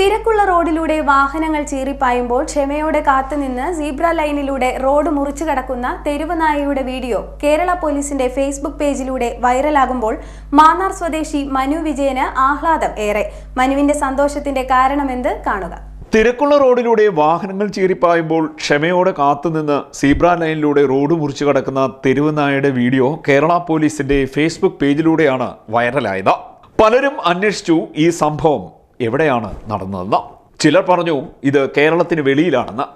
തിരക്കുള്ള റോഡിലൂടെ വാഹനങ്ങൾ ചീറിപ്പായുമ്പോൾ ക്ഷമയോടെ കാത്തുനിന്ന് സീബ്ര ലൈനിലൂടെ റോഡ് മുറിച്ചു കടക്കുന്ന തെരുവ് നായയുടെ വീഡിയോ കേരള പോലീസിന്റെ ഫേസ്ബുക്ക് പേജിലൂടെ വൈറലാകുമ്പോൾ മാന്നാർ സ്വദേശി മനു വിജയന് ആഹ്ലാദം ഏറെ. മനുവിന്റെ സന്തോഷത്തിന്റെ കാരണമെന്ത് കാണുക. തിരക്കുള്ള റോഡിലൂടെ വാഹനങ്ങൾ ചീറിപ്പായുമ്പോൾ ക്ഷമയോടെ കാത്തുനിന്ന് സീബ്ര ലൈനിലൂടെ റോഡ് മുറിച്ചു കടക്കുന്ന തെരുവ് നായയുടെ വീഡിയോ കേരള പോലീസിന്റെ ഫേസ്ബുക്ക് പേജിലൂടെയാണ് വൈറലായത്. പലരും അന്വേഷിച്ചു ഈ സംഭവം. എവിടെയാണ് നടന്നതെന്ന്. ചിലർ പറഞ്ഞു ഇത് കേരളത്തിന് വെളിയിലാണെന്ന്.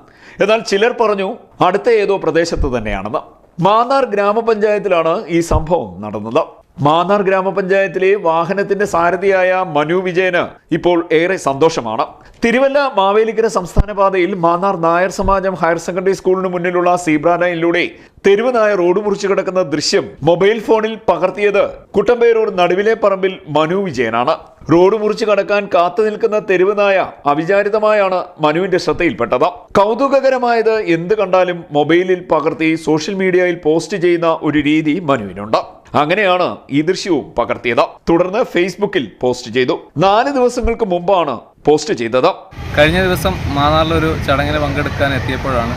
എന്നാൽ ചിലർ പറഞ്ഞു അടുത്ത ഏതോ പ്രദേശത്ത് തന്നെയാണെന്ന്. മാന്നാർ ഗ്രാമപഞ്ചായത്തിലാണ് ഈ സംഭവം നടന്നത്. മാന്നാർ ഗ്രാമപഞ്ചായത്തിലെ വാഹനത്തിന്റെ സാരഥിയായ മനു വിജയന് ഇപ്പോൾ ഏറെ സന്തോഷമാണ്. തിരുവല്ല മാവേലിക്കര സംസ്ഥാന പാതയിൽ മാന്നാർ നായർ സമാജം ഹയർ സെക്കൻഡറി സ്കൂളിന് മുന്നിലുള്ള സീബ്ര ലൈനിലൂടെ തെരുവ് നായ റോഡ് മുറിച്ചു കിടക്കുന്ന ദൃശ്യം മൊബൈൽ ഫോണിൽ പകർത്തിയത് കുട്ടമ്പേരൂർ നടുവിലെ പറമ്പിൽ മനു വിജയനാണ്. റോഡ് മുറിച്ചു കടക്കാൻ കാത്തു നിൽക്കുന്ന തെരുവ് നായ അവിചാരിതമായാണ് മനുവിന്റെ ശ്രദ്ധയിൽപ്പെട്ടത്. കൗതുകകരമായത് എന്ത് കണ്ടാലും മൊബൈലിൽ പകർത്തി സോഷ്യൽ മീഡിയയിൽ പോസ്റ്റ് ചെയ്യുന്ന ഒരു രീതി മനുവിനുണ്ട്. അങ്ങനെയാണ് ഈ ദൃശ്യവും പകർത്തിയത്. തുടർന്ന് ഫേസ്ബുക്കിൽ പോസ്റ്റ് ചെയ്തു. നാല് ദിവസങ്ങൾക്ക് മുമ്പാണ് പോസ്റ്റ് ചെയ്തത്. കഴിഞ്ഞ ദിവസം മാന്നാറിലൊരു ചടങ്ങിന് പങ്കെടുക്കാൻ എത്തിയപ്പോഴാണ്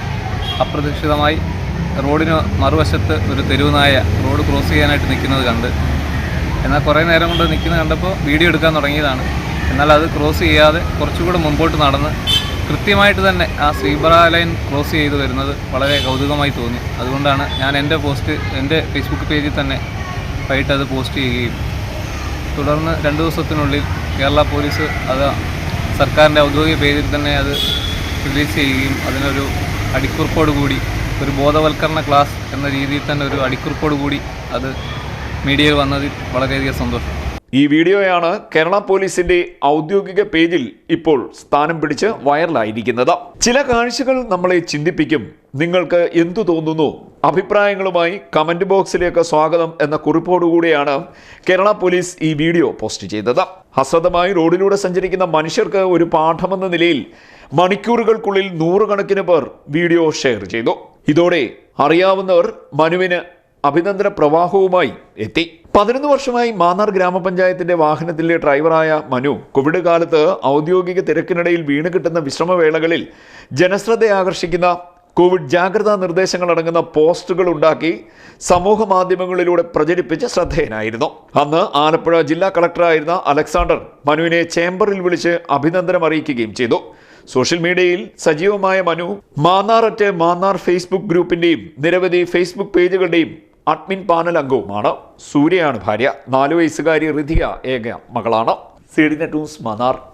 അപ്രതീക്ഷിതമായി റോഡിന് മറുവശത്ത് ഒരു തെരുവ് നായ റോഡ് ക്രോസ് ചെയ്യാനായിട്ട് നിൽക്കുന്നത് കണ്ട്. എന്നാൽ കുറേ നേരം കൊണ്ട് നിൽക്കുന്നത് കണ്ടപ്പോൾ വീഡിയോ എടുക്കാൻ തുടങ്ങിയതാണ്. എന്നാൽ അത് ക്രോസ് ചെയ്യാതെ കുറച്ചുകൂടെ മുമ്പോട്ട് നടന്ന് കൃത്യമായിട്ട് തന്നെ ആ സീബ്ര ലൈൻ ക്രോസ് ചെയ്ത് വരുന്നത് വളരെ കൗതുകമായി തോന്നി. അതുകൊണ്ടാണ് ഞാൻ എന്റെ പോസ്റ്റ് എന്റെ ഫേസ്ബുക്ക് പേജിൽ തന്നെ വൈകിട്ട് അത് പോസ്റ്റ് ചെയ്യുകയും. തുടർന്ന് രണ്ട് ദിവസത്തിനുള്ളിൽ കേരള പോലീസ് അത് സർക്കാരിന്റെ ഔദ്യോഗിക പേജിൽ തന്നെ അത് റിലീസ് ചെയ്യുകയും അതിനൊരു കൂടി ഒരു ബോധവൽക്കരണ ക്ലാസ് എന്ന രീതിയിൽ തന്നെ ഒരു അടിക്കുറിപ്പോട് കൂടി അത് മീഡിയയിൽ വന്നതിൽ വളരെയധികം സന്തോഷം. ഈ വീഡിയോയാണ് കേരള പോലീസിന്റെ ഔദ്യോഗിക പേജിൽ ഇപ്പോൾ സ്ഥാനം പിടിച്ച് വൈറലായിരിക്കുന്നത്. ചില കാഴ്ചകൾ നമ്മളെ ചിന്തിപ്പിക്കും. നിങ്ങൾക്ക് എന്തു തോന്നുന്നു? അഭിപ്രായങ്ങളുമായി കമന്റ് ബോക്സിലേക്ക് സ്വാഗതം എന്ന കുറിപ്പോടുകൂടിയാണ് കേരള പോലീസ് ഈ വീഡിയോ പോസ്റ്റ് ചെയ്തത്. അശ്രദ്ധമായി റോഡിലൂടെ സഞ്ചരിക്കുന്ന മനുഷ്യർക്ക് ഒരു പാഠമെന്ന നിലയിൽ മണിക്കൂറുകൾക്കുള്ളിൽ നൂറുകണക്കിന് പേർ വീഡിയോ ഷെയർ ചെയ്തു. ഇതോടെ അറിയാവുന്നവർ മനുവിന് അഭിനന്ദന പ്രവാഹവുമായി എത്തി. പതിനൊന്ന് വർഷമായി മാന്നാർ ഗ്രാമപഞ്ചായത്തിന്റെ വാഹനത്തിലെ ഡ്രൈവറായ മനു കോവിഡ് കാലത്ത് ഔദ്യോഗിക തിരക്കിനിടയിൽ വീണ് കിട്ടുന്ന വിശ്രമവേളകളിൽ ജനശ്രദ്ധ ആകർഷിക്കുന്ന കോവിഡ് ജാഗ്രതാ നിർദ്ദേശങ്ങൾ അടങ്ങുന്ന പോസ്റ്റുകൾ ഉണ്ടാക്കി സമൂഹ മാധ്യമങ്ങളിലൂടെ പ്രചരിപ്പിച്ച് ശ്രദ്ധേയനായിരുന്നു. അന്ന് ആലപ്പുഴ ജില്ലാ കളക്ടറായിരുന്ന അലക്സാണ്ടർ മനുവിനെ ചേംബറിൽ വിളിച്ച് അഭിനന്ദനം അറിയിക്കുകയും ചെയ്തു. സോഷ്യൽ മീഡിയയിൽ സജീവമായ മനു മാന്നാർ അറ്റ് മാന്നാർ ഫേസ്ബുക്ക് ഗ്രൂപ്പിന്റെയും നിരവധി ഫേസ്ബുക്ക് പേജുകളുടെയും അഡ്മിൻ പാനൽ അംഗവുമാണ്. സൂര്യയാണ് ഭാര്യ. നാലു വയസ്സുകാരി റിധിയ ഏക മകളാണ്. C D Mannar.